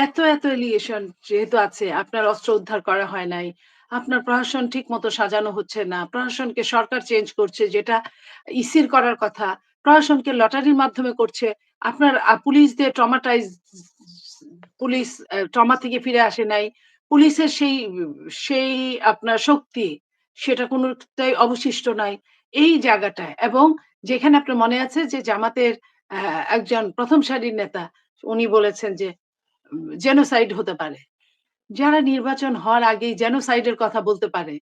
এত, এত এলিগেশন যেহেতু আছে আপনার অস্ত্র উদ্ধার করা হয় নাই। আপনার প্রশাসন ঠিক মতো সাজানো হচ্ছে না। প্রশাসনকে সরকার চেঞ্জ করছে যেটা ইসির করার কথা। প্রশাসনকে লটারির মাধ্যমে করছে। আপনার পুলিশদের ট্রমাটাইজ পুলিশ ট্রমা থেকে ফিরে আসে নাই। পুলিশের সেই সেই আপনার শক্তি সেটা কোনটাই অবশিষ্ট নাই। এই জায়গাটায় এবং যেখানে আপনার মনে আছে যে জামাতের একজন প্রথম সারির নেতা উনি বলেছেন যে জেনোসাইড হতে পারে। যারা নির্বাচন হওয়ার আগেই জেনোসাইড এর কথা বলতে পারে,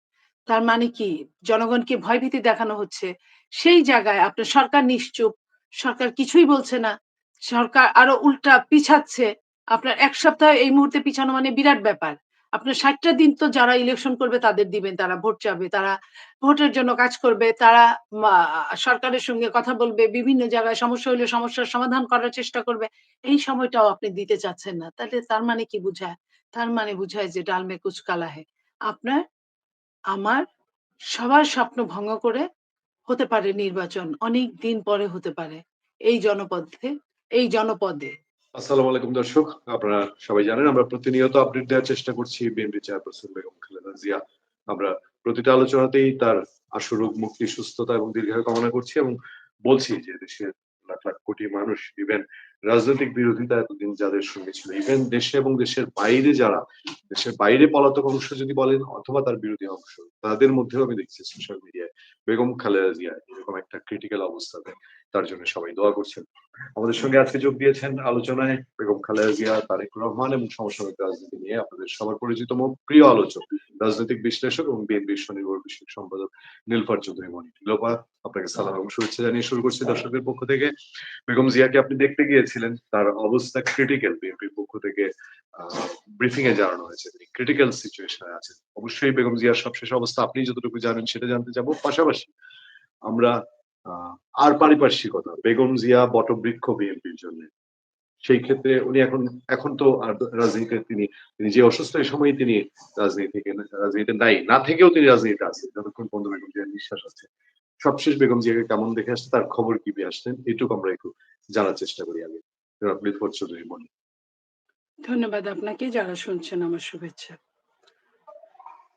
তার মানে কি? জনগণকে ভয়ভীতি দেখানো হচ্ছে। সেই জায়গায় আপনার সরকার নিশ্চুপ। সরকার কিছুই বলছে না। সরকার আরও উল্টা পিছাচ্ছে। আপনার এক সপ্তাহ এই মুহূর্তে পিছানো মানে বিরাট ব্যাপার। আপনার ৬০ টা দিন তো যারা ইলেকশন করবে তাদের দিবেন। তারা ভোট চাবে। তারা ভোটের জন্য কাজ করবে। তারা সরকারের সঙ্গে কথা বলবে। বিভিন্ন জায়গায় সমস্যা হইলে সমস্যার সমাধান করার চেষ্টা করবে। এই সময়টাও আপনি দিতে চাচ্ছেন না। তাহলে তার মানে কি বুঝায়? তার মানে বুঝায় যে ডাল মে কুচ কালা আপনার, আমার, সবার স্বপ্ন ভঙ্গ করে হতে পারে নির্বাচন। অনেক দিন পরে হতে পারে। এই জনপদে এই জনপদে। আসসালামু আলাইকুম দর্শক। আপনারা সবাই জানেন আমরা প্রতিনিয়ত আপডেট দেওয়ার চেষ্টা করছি বিএনপি চেয়ারপারসন বেগম খালেদা জিয়া। আমরা প্রতিটা আলোচনাতেই তার আশু রোগ মুক্তি, সুস্থতা এবং কামনা করছি এবং বলছি যে দেশের লাখ, লাখ কোটি মানুষ ইভেন রাজনৈতিক বিরোধিতা এতদিন যাদের সঙ্গে ছিল, ইভেন দেশে এবং দেশের বাইরে যারা, দেশের বাইরে পলাতক অংশ যদি বলেন অথবা তার বিরোধী অংশ, তাদের মধ্যেও আমি দেখছি সোশ্যাল মিডিয়ায় বেগম খালেদা জিয়া এরকম একটা ক্রিটিক্যাল অবস্থাতে তার জন্য সবাই দোয়া করছেন। আমাদের সঙ্গে আজকে যোগ দিয়েছেন আলোচনায় বেগম খালেদা জিয়া, তারেক রহমান এবং সমসাময়িক রাজনীতি নিয়ে আপনাদের সবার পরিচিতম প্রিয় আলোচক, রাজনৈতিক বিশ্লেষক এবং বিএনপির স্বনির্ভর বিষয়ক সম্পাদক নীলফার চৌধুরী মনি। নীলোফা আপনাকে সালাম এবং শুভেচ্ছা জানিয়ে শুরু করছি দর্শকদের পক্ষ থেকে। বেগম জিয়াকে আপনি দেখতে গিয়েছিলেন। তার অবস্থা ক্রিটিক্যাল বিএনপির পক্ষ থেকে ব্রিফিং এ জানানো হয়েছে। তিনি ক্রিটিক্যাল সিচুয়েশন আছেন। অবশ্যই বেগম জিয়ার সবশেষ অবস্থা আপনি যতটুকু জানেন সেটা জানতে চাবো। পাশাপাশি আমরা আর পারিপার্শ্বিকতা, বেগম জিয়া বটবৃক্ষ বিএনপির জন্য। সেই ক্ষেত্রে উনি এখন এখন তো আর রাজনীতিতে তিনি তিনি যে অসুস্থ এই সময়ই তিনি রাজনীতি থেকে রাজনীতিতে নাই। না থেকেও তিনি রাজনীতিতে আছেন। যতক্ষণ পর্যন্ত বেগম জিয়ার নিঃশ্বাস আছে। সবশেষ বেগম জিয়াকে কেমন দেখে আসছে, তার খবর কি পেয়ে আসছেন, এটুকু আমরা একটু জানার চেষ্টা করি আগে। নীলফার চৌধুরী মনি। ধন্যবাদ আপনাকে, যারা শুনছেন আমার শুভেচ্ছা।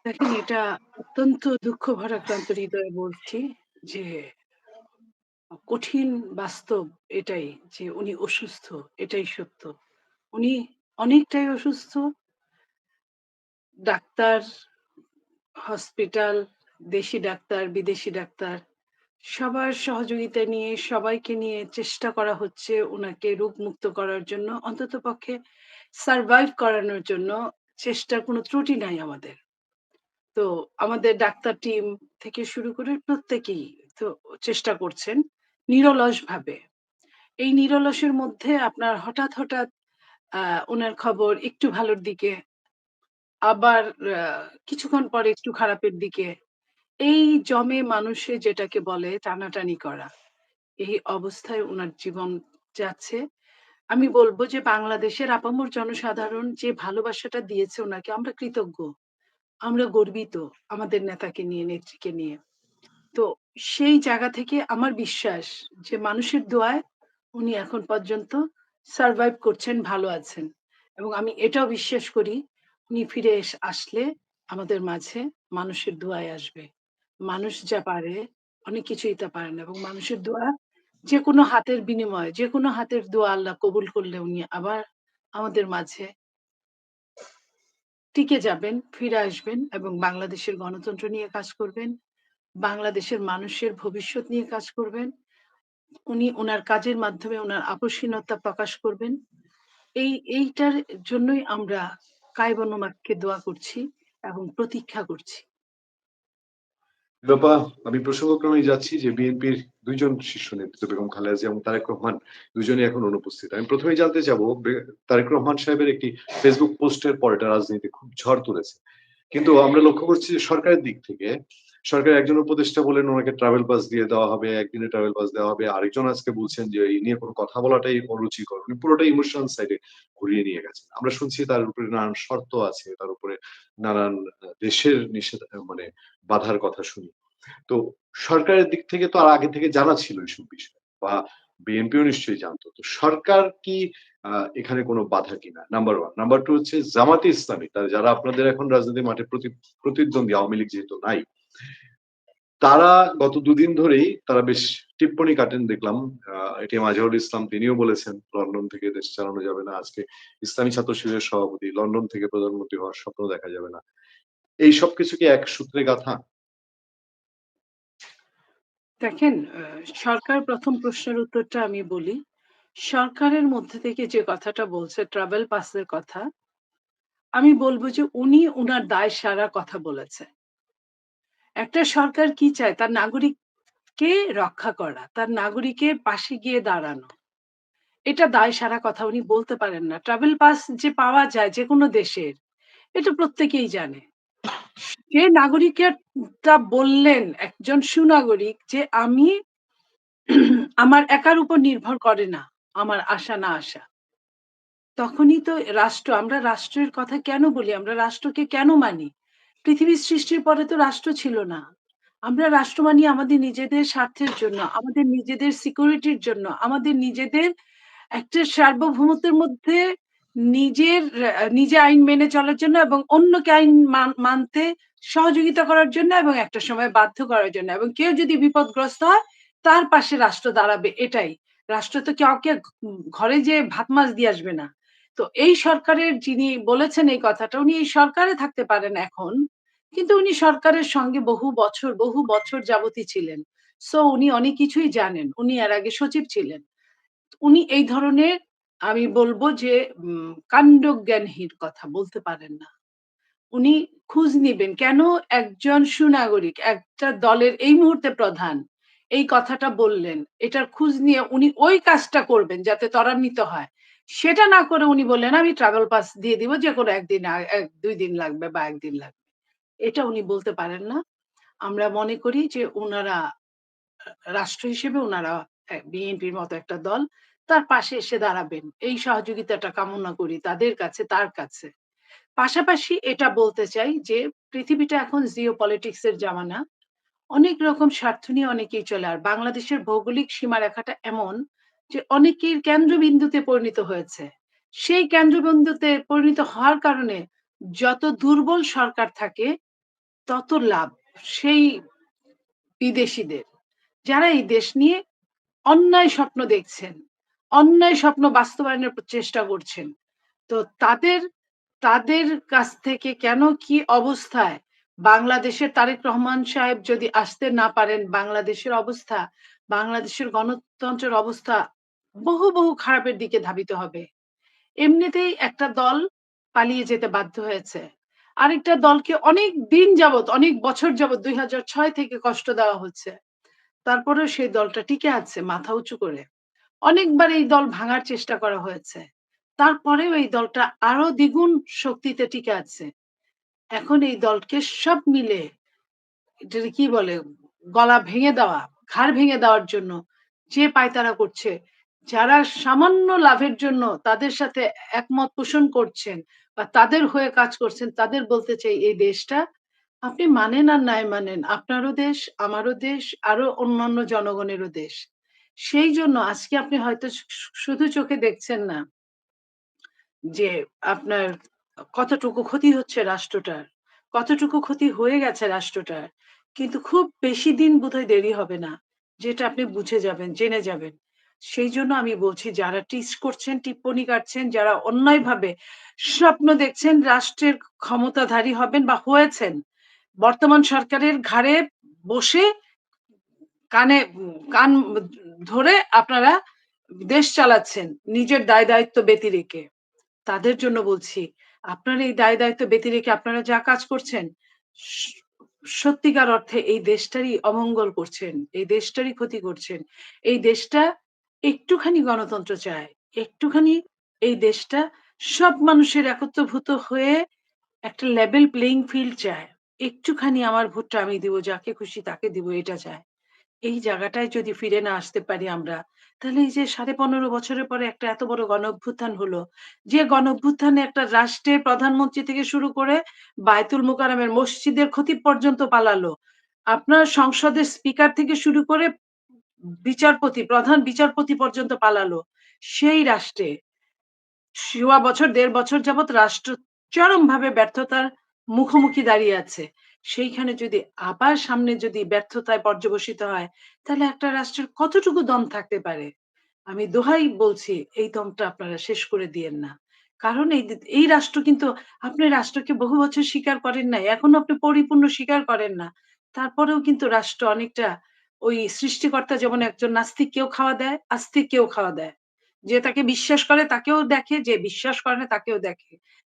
দেখেন, এটা অত্যন্ত দুঃখ, ভারাক্রান্ত হৃদয়ে বলছি যে কঠিন বাস্তব এটাই যে উনি অসুস্থ এটাই সত্য। উনি অনেকটাই অসুস্থ। ডাক্তার, হসপিটাল, দেশি ডাক্তার, বিদেশি ডাক্তার সবার সহযোগিতা নিয়ে সবাইকে নিয়ে চেষ্টা করা হচ্ছে উনাকে রোগমুক্ত করার জন্য। অন্ততপক্ষে সারভাইভ করানোর জন্য চেষ্টার কোনো ত্রুটি নাই আমাদের। তো আমাদের ডাক্তার টিম থেকে শুরু করে প্রত্যেকেই তো চেষ্টা করছেন নিরলসভাবে। এই নিরলসের মধ্যে আপনার হঠাৎ, হঠাৎ আ উনার খবর একটু ভালোর দিকে, আবার কিছুক্ষণ পরে একটু খারাপের দিকে। এই জমে মানুষে যেটাকে বলে টানাটানি করা। এই অবস্থায় ওনার জীবন যাচ্ছে। আমি বলব যে বাংলাদেশের আপামর জনসাধারণ যে ভালোবাসাটা দিয়েছে ওনাকে আমরা কৃতজ্ঞ। আমরা গর্বিত আমাদের নেতাকে নিয়ে, নেত্রীকে নিয়ে। তো সেই জায়গা থেকে আমার বিশ্বাস যে মানুষের দোয়ায় উনি এখন পর্যন্ত সারভাইভ করছেন, ভালো আছেন। এবং আমি এটাও বিশ্বাস করি উনি ফিরে আসলে আমাদের মাঝে মানুষের দোয়ায় আসবে। মানুষ যা পারে অনেক কিছুই তা পারে না এবং মানুষের দোয়া যেকোনো হাতের বিনিময়ে, যেকোনো হাতের দোয়া আল্লাহ কবুল করলে উনি আবার আমাদের মাঝে টিকে যাবেন, ফিরে আসবেন এবং বাংলাদেশের গণতন্ত্র নিয়ে কাজ করবেন। বাংলাদেশের মানুষের ভবিষ্যৎ নিয়ে কাজ করবেন। উনি উনার কাজের মাধ্যমে উনার আপসীনতা প্রকাশ করবেন। এই, এইটার জন্যই আমরা কায়বনমাককে দোয়া করছি এবং প্রতীক্ষা করছি। আমি প্রসঙ্গক্রমেই যাচ্ছি যে বিএনপির ২ জন শীর্ষ নেতৃত্ব, বেগম খালেদা এবং তারেক রহমান দুজনে এখন অনুপস্থিত। আমি প্রথমেই জানতে চাবো তারেক রহমান সাহেবের একটি ফেসবুক পোস্টের পর এটা রাজনীতিতে খুব ঝড় তুলেছে। কিন্তু আমরা লক্ষ্য করছি যে সরকারের দিক থেকে সরকারের একজন উপদেষ্টা বলেন ওনাকে ট্রাভেল পাস দিয়ে দেওয়া হবে, একদিনে ট্রাভেল পাস দেওয়া হবে। আরেকজন আজকে বলছেন যে এই নিয়ে কোনো কথা বলাটাই অরুচিকর। উনি পুরোটাই ইমোশনাল সাইড ঘুরিয়ে নিয়ে গেছেন। আমরা শুনছি তার উপরে নানান শর্ত আছে, তার উপরে নানান দেশের নিষেধ মানে বাধার কথা শুনি। তো সরকারের দিক থেকে তো আর আগে থেকে জানা ছিল এইসব বিষয় বা বিএনপিও নিশ্চয়ই জানতো। তো সরকার কি এখানে কোনো বাধা কিনা। নাম্বার ওয়ান নাম্বার টু হচ্ছে জামাতে ইসলামী তা যারা আপনাদের এখন রাজনীতি মাঠে প্রতি প্রতিদ্বন্দ্বী আওয়ামী লীগ যেহেতু নাই। তারা গত দুদিন ধরেই তারা বেশ টিপ্পনী কাটেন দেখলাম। আ এটিএম আজহারুল ইসলাম তিনিও বলেছেন লন্ডন থেকে দেশ চালানো যাবে না। আজকে ইসলামী ছাত্র শিবিরের সভাপতি লন্ডন থেকে প্রধানমন্ত্রী হওয়ার স্বপ্ন দেখা যাবে না। এই সবকিছু কি এক সূত্রে গাঁথা? দেখেন সরকার প্রথম প্রশ্নের উত্তরটা আমি বলি। সরকারের মধ্যে থেকে যে কথাটা বলছে ট্রাভেল পাসের কথা, আমি বলব যে উনি উনার দায় সারার কথা বলেছে। একটা সরকার কি চায়? তার নাগরিককে রক্ষা করা, তার নাগরিকের পাশে গিয়ে দাঁড়ানো। এটা দায় সারা কথা উনি বলতে পারেন না। ট্রাভেল পাস যে পাওয়া যায় যেকোনো দেশের, এটা প্রত্যেকেই জানে। যে নাগরিকের টা বললেন একজন সুনাগরিক যে আমি আমার একার উপর নির্ভর করে না আমার আশা না আসা। তখনই তো রাষ্ট্র আমরা রাষ্ট্রের কথা কেন বলি? আমরা রাষ্ট্রকে কেন মানি? পৃথিবীর সৃষ্টির পরে তো রাষ্ট্র ছিল না। আমরা রাষ্ট্র মানি আমাদের নিজেদের স্বার্থের জন্য, আমাদের নিজেদের সিকিউরিটির জন্য, আমাদের নিজেদের একটা সার্বভৌমত্বের মধ্যে নিজের নিজে আইন মেনে চলার জন্য এবং অন্যকে আইন মান মানতে সহযোগিতা করার জন্য এবং একটা সময় বাধ্য করার জন্য এবং কেউ যদি বিপদগ্রস্ত হয় তার পাশে রাষ্ট্র দাঁড়াবে এটাই। রাষ্ট্র তো কাউকে ঘরে যেয়ে ভাত মাছ দিয়ে আসবে না। তো এই সরকারের যিনি বলেছেন এই কথাটা উনি এই সরকারে থাকতে পারেন এখন। কিন্তু উনি সরকারের সঙ্গে বহু বছর, বহু বছর যাবতই ছিলেন। সো উনি অনেক কিছুই জানেন। উনি এর আগে সচিব ছিলেন। উনি এই ধরনের আমি বলব যে কাণ্ডজ্ঞানহীন কথা বলতে পারেন না। উনি খোঁজ নিবেন। কেন একজন সুনাগরিক একটা দলের এই মুহূর্তে প্রধান এই কথাটা বললেন। এটার খোঁজ নিয়ে উনি ওই কাজটা করবেন যাতে ত্বরান্বিত হয়। সেটা না করে উনি বললেন, "আমি ট্রাভেল পাস দিয়ে দিব যেকোনো একদিন আ ১-২ দিন লাগবে বা ১ দিন লাগবে।" এটা উনি বলতে পারেন না। আমরা মনে করি যে উনারা আ রাষ্ট্র হিসেবে উনারা এ বিএনপির মতো একটা দল তার পাশে এসে দাঁড়াবেন। এই সহযোগিতাটা কামনা করি তাদের কাছে, তার কাছে। পাশাপাশি এটা বলতে চাই যে পৃথিবীটা এখন জিওপলিটিক্স এর জামানা। অনেক রকম স্বার্থ নিয়ে অনেকেই চলে। আর বাংলাদেশের ভৌগোলিক সীমারেখাটা এমন যে অনেকের কেন্দ্রবিন্দুতে পরিণত হয়েছে। সেই কেন্দ্রবিন্দুতে পরিণত হওয়ার কারণে যত দুর্বল সরকার থাকে তত লাভ সেই বিদেশীদের। যারা এই দেশ নিয়ে অন্যায় স্বপ্ন দেখছেন, অন্যায় স্বপ্ন বাস্তবায়নের চেষ্টা করছেন। তো তাদের তাদের কাছ থেকে কেন কি অবস্থায় বাংলাদেশের তারেক রহমান সাহেব যদি আসতে না পারেন, বাংলাদেশের অবস্থা, বাংলাদেশের গণতন্ত্রের অবস্থা বহু, বহু খারাপের দিকে ধাবিত হবে। এমনিতেই একটা দল পালিয়ে যেতে বাধ্য হয়েছে। আরেকটা দলকে অনেক দিন যাবৎ, অনেক বছর যাবৎ ২০০৬ থেকে কষ্ট দেওয়া হচ্ছে। তারপরেও সেই দলটা টিকে আছে মাথা উঁচু করে। অনেকবার এই দল ভাঙার চেষ্টা করা হয়েছে। তারপরেও এই দলটা আরও দ্বিগুণ শক্তিতে টিকে আছে। এখন এই দলকে সব মিলে কি বলে? গলা ভেঙে দেওয়া, ঘাড় ভেঙে দেওয়ার জন্য যে পায়তারা করছে, যারা সামান্য লাভের জন্য তাদের সাথে একমত পোষণ করছেন বা তাদের হয়ে কাজ করছেন, তাদের বলতে চাই এই দেশটা আপনি মানেন আর নাই মানেন, আপনারও দেশ, আমারও দেশ, আরও অন্যান্য জনগণেরও দেশ। সেই জন্য আজকে আপনি হয়তো শুধু চোখে দেখছেন না যে আপনার কতটুকু ক্ষতি হচ্ছে রাষ্ট্রটার, কতটুকু ক্ষতি হয়ে গেছে রাষ্ট্রটার। কিন্তু খুব বেশি দিন বোধহয় দেরি হবে না। যেটা আপনি বুঝে যাবেন, জেনে যাবেন। সেইজন্য আমি বলছি যারা টিজ করছেন, টিপ্পনী কাটছেন, যারা অন্যায়ভাবে স্বপ্ন দেখছেন রাষ্ট্রের ক্ষমতাধারী হবেন বা হয়েছেন। বর্তমান সরকারের ঘাড়ে বসে কানে কান ধরে আপনারা দেশ চালাচ্ছেন নিজের দায়-দায়িত্ব ব্যতি রেখে। তাদের জন্য বলছি, আপনার এই দায়-দায়িত্ব ব্যতি রেখে আপনারা যা কাজ করছেন, সত্যিকার অর্থে এই দেশটারই অমঙ্গল করছেন। এই দেশটারই ক্ষতি করছেন। এই দেশটা একটুখানি গণতন্ত্র চায়। একটুখানি এই দেশটা সব মানুষের একত্রভূত হয়ে একটা লেভেল প্লেইং ফিল্ড চায়। একটুখানি আমার ভোটটা আমি দিব, যাকে খুশি তাকে দিব এটা চায়। এই জায়গাটায় যদি ফিরে না আসতে পারি আমরা, তাহলে এই যে ১৫.৫ বছরের পরে একটা এত বড় গণঅভ্যুত্থান হলো, যে গণঅভ্যুত্থানে একটা রাষ্ট্রের প্রধানমন্ত্রী থেকে শুরু করে বায়তুল মোকাররমের মসজিদের ক্ষতি পর্যন্ত পালালো। আপনার সংসদের স্পিকার থেকে শুরু করে বিচারপতি, প্রধান বিচারপতি পর্যন্ত পালালো। সেই রাষ্ট্রে সোয়া বছর ১.৫ বছর যাবৎ রাষ্ট্র চরমভাবে ব্যর্থতার মুখোমুখি দাঁড়িয়ে আছে। সেইখানে যদি আবার সামনে যদি ব্যর্থতায় পর্যবসিত হয়, তাহলে একটা রাষ্ট্রের কতটুকু দম থাকতে পারে? আমি দোহাই বলছি এই দমটা আপনারা শেষ করে দিয়েন না। কারণ এই এই রাষ্ট্র কিন্তু আপনি রাষ্ট্রকে বহু বছর স্বীকার করেন নাই। এখনও আপনি পরিপূর্ণ স্বীকার করেন না। তারপরেও কিন্তু রাষ্ট্র অনেকটা ওই সৃষ্টিকর্তা যেমন একজন নাস্তিককেও খাওয়া দেয়, আস্তিককেও খাওয়া দেয়। যে তাকে বিশ্বাস করে তাকেও দেখে, যে বিশ্বাস করে না তাকেও দেখে।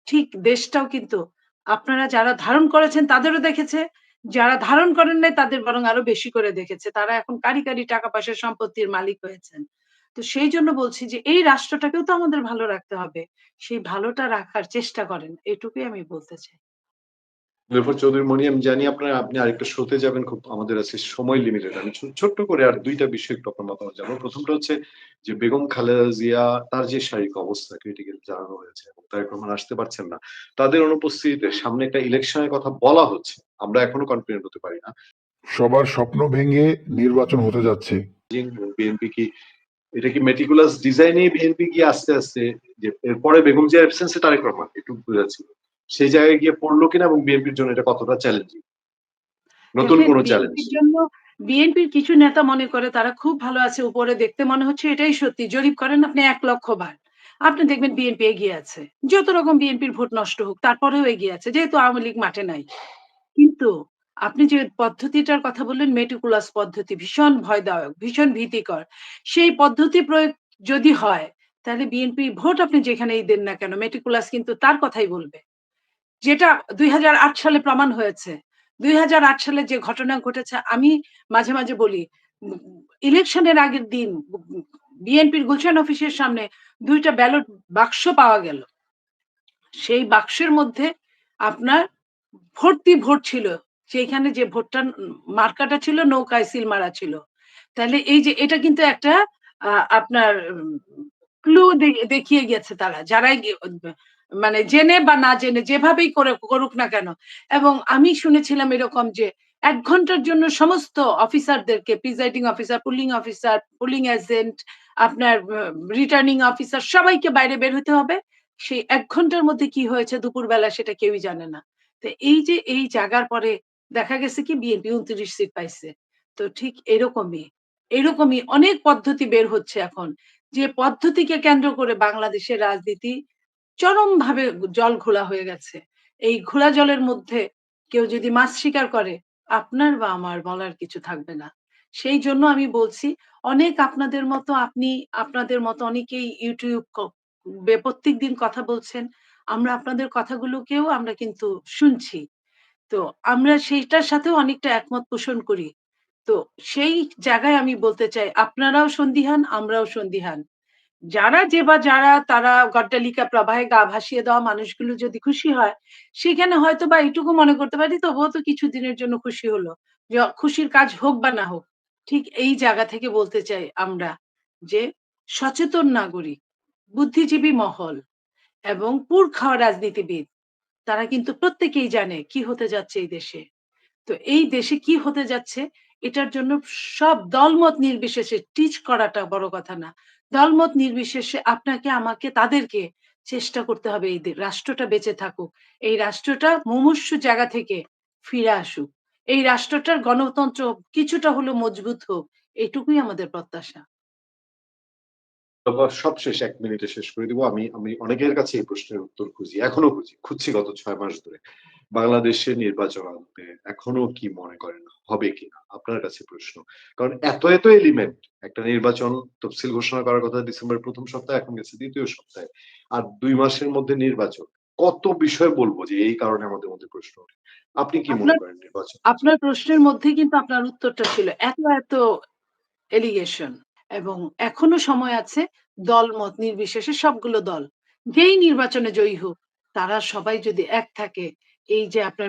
ঠিক দেশটাও কিন্তু আপনারা যারা ধারণ করেছেন তাদেরও দেখেছে, যারা ধারণ করেন নাই তাদের বরং আরও বেশি করে দেখেছে। তারা এখন কারি কাঁড়ি টাকা-পয়সা সম্পত্তির মালিক হয়েছেন। তো সেই জন্য বলছি যে এই রাষ্ট্রটাকেও তো আমাদের ভালো রাখতে হবে। সেই ভালোটা রাখার চেষ্টা করেন। এটুকুই আমি বলতে চাই। নুরুফার চৌধুরী মনি আমি জানি আপনার আপনি আরেকটা শোতে যাবেন খুব আমাদের আছে সময় লিমিটেড। আমি ছোট্ট করে আর ২ টা বিষয় একটু আপনার মতামত জানব। ১ম টা হচ্ছে যে বেগম খালেদা জিয়া তার যে শারীরিক অবস্থা ক্রিটিক্যাল জানানো হয়েছে এবং তারেক রহমান আসতে পারছেন না। তাদের অনুপস্থিতিতে সামনে একটা ইলেকশনের কথা বলা হচ্ছে। আমরা এখনও কনফিডেন্ট হতে পারি না। সবার স্বপ্ন ভেঙে নির্বাচন হতে যাচ্ছে। বিএনপি কি এটা কি মেটিকুলাস ডিজাইন বিএনপি কি আস্তে, আস্তে যে এরপরে বেগম জিয়ার অ্যাবসেন্স তারেক রহমান এটুকু বোঝাচ্ছিল। সেই জায়গায় গিয়ে পড়ল কিনা এবং বিএনপির জন্য এটা কতটা চ্যালেঞ্জিং? নতুন কোন চ্যালেঞ্জ? বিএনপির কিছু নেতা মনে করে তারা খুব ভালো আছে উপরে দেখতে মনে হচ্ছে এটাই সত্যি। জরিপ করেন আপনি এক লক্ষ বার। আপনি দেখবেন বিএনপি এগিয়ে আছে। যত রকম বিএনপির ভোট নষ্ট হোক তারপরেও এগিয়ে আছে। যেহেতু আওয়ামী লীগ মাঠে নাই। কিন্তু আপনি যে পদ্ধতিটার কথা বললেন মেটিকুলাস পদ্ধতি ভীষণ ভয়দায়ক, ভীষণ ভীতিকর। সেই পদ্ধতি প্রয়োগ যদি হয় তাহলে বিএনপি ভোট আপনি যেখানেই দেন না কেন মেটিকুলাস কিন্তু তার কথাই বলবে। যেটা ২০০৮ সালে প্রমাণ হয়েছে। ২০০৮ সালে যে ঘটনা ঘটেছে আমি মাঝে, মাঝে বলি ইলেকশনের আগের দিন বিএনপির গুলশান অফিসের সামনে দুইটা ব্যালট বাক্স পাওয়া গেল। সেই বাক্সের মধ্যে আপনার ভর্তি ভোট ছিল। সেইখানে যে ভোটটা মার্কাটা ছিল নৌকায় সিল মারা ছিল। তাহলে এই যে এটা কিন্তু একটা আপনার ক্লু দেখিয়ে গেছে তারা। যারাই মানে জেনে বা না জেনে যেভাবেই করে করুক না কেন। এবং আমি শুনেছিলাম এরকম যে এক ঘণ্টার জন্য সমস্ত অফিসারদেরকে presiding officer, polling officer, polling agent, আপনার রিটার্নিং অফিসার সবাইকে বাইরে বের হতে হবে। সেই এক ঘণ্টার মধ্যে কি হয়েছে দুপুরবেলা সেটা কেউই জানে না। তো এই যে এই জায়গার পরে দেখা গেছে কি বিএনপি ২৯ সিট পাইছে। তো ঠিক এরকমই, এরকমই অনেক পদ্ধতি বের হচ্ছে এখন। যে পদ্ধতিকে কেন্দ্র করে বাংলাদেশের রাজনীতি চরমভাবে জল ঘোলা হয়ে গেছে। এই ঘোলা জলের মধ্যে কেউ যদি মাছ শিকার করে আপনার বা আমার বলার কিছু থাকবে না। সেই জন্য আমি বলছি অনেক আপনাদের মতো আপনি আপনাদের মতো অনেকেই ইউটিউব ক বে প্রত্যেকদিন কথা বলছেন। আমরা আপনাদের কথাগুলোকেও আমরা কিন্তু শুনছি। তো আমরা সেইটার সাথেও অনেকটা একমত পোষণ করি। তো সেই জায়গায় আমি বলতে চাই আপনারাও সন্দিহান, আমরাও সন্দিহান। যারা যে বা যারা তারা গড্ডালিকা প্রবাহে গা ভাসিয়ে দেওয়া মানুষগুলো যদি খুশি হয়, সেখানে হয়তোবা এইটুকু মনে করতে পারি তবুও তো কিছুদিনের জন্য খুশি হলো। য খুশির কাজ হোক বা না হোক। ঠিক এই জায়গা থেকে বলতে চাই আমরা যে সচেতন নাগরিক, বুদ্ধিজীবী মহল এবং পুর খাওয়া রাজনীতিবিদ তারা কিন্তু প্রত্যেকেই জানে কি হতে যাচ্ছে এই দেশে। তো এই দেশে কি হতে যাচ্ছে এটার জন্য সব দলমত নির্বিশেষে টিচ করাটা বড় কথা না। দলমত নির্বিশেষে আপনাকে, আমাকে, তাদেরকে চেষ্টা করতে হবে এই রাষ্ট্রটা বেঁচে থাকুক। এই রাষ্ট্রটা মুমূর্ষু জায়গা থেকে ফিরে আসুক। এই রাষ্ট্রটার গণতন্ত্র কিছুটা হলেও মজবুত হোক। এটুকুই আমাদের প্রত্যাশা। সবশেষ এক মিনিটে শেষ করে দিব। আমি আমি অনেকের কাছে এই প্রশ্নের উত্তর খুঁজি। এখনও খুঁজি। খুঁজছি গত ছয় মাস ধরে। বাংলাদেশে নির্বাচন আনতে এখনও কি মনে করেন হবে কিনা? আপনার কাছে প্রশ্ন। কারণ এত, এত এলিমেন্ট একটা নির্বাচন তফসিল ঘোষণা করার কথা ডিসেম্বরের ১ম সপ্তাহে এখন গেছে ২য় সপ্তাহে। আর দুই মাসের মধ্যে নির্বাচন। কত বিষয় বলব যে এই কারণে আমাদের মধ্যে প্রশ্ন ওঠে। আপনি কি মনে করেন নির্বাচন? আপনার প্রশ্নের মধ্যেই কিন্তু আপনার উত্তরটা ছিল। এত, এত এলিগেশন এবং এখনও সময় আছে দলমত নির্বিশেষে সবগুলো দল। যেই নির্বাচনে জয়ী হোক তারা সবাই যদি এক থাকে এই যে আপনার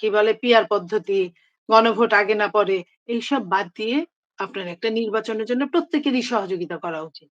কি বলে পিয়ার পদ্ধতি, গণভোট আগে না পরে এইসব বাদ দিয়ে আপনার একটা নির্বাচনের জন্য প্রত্যেকেরই সহযোগিতা করা উচিত।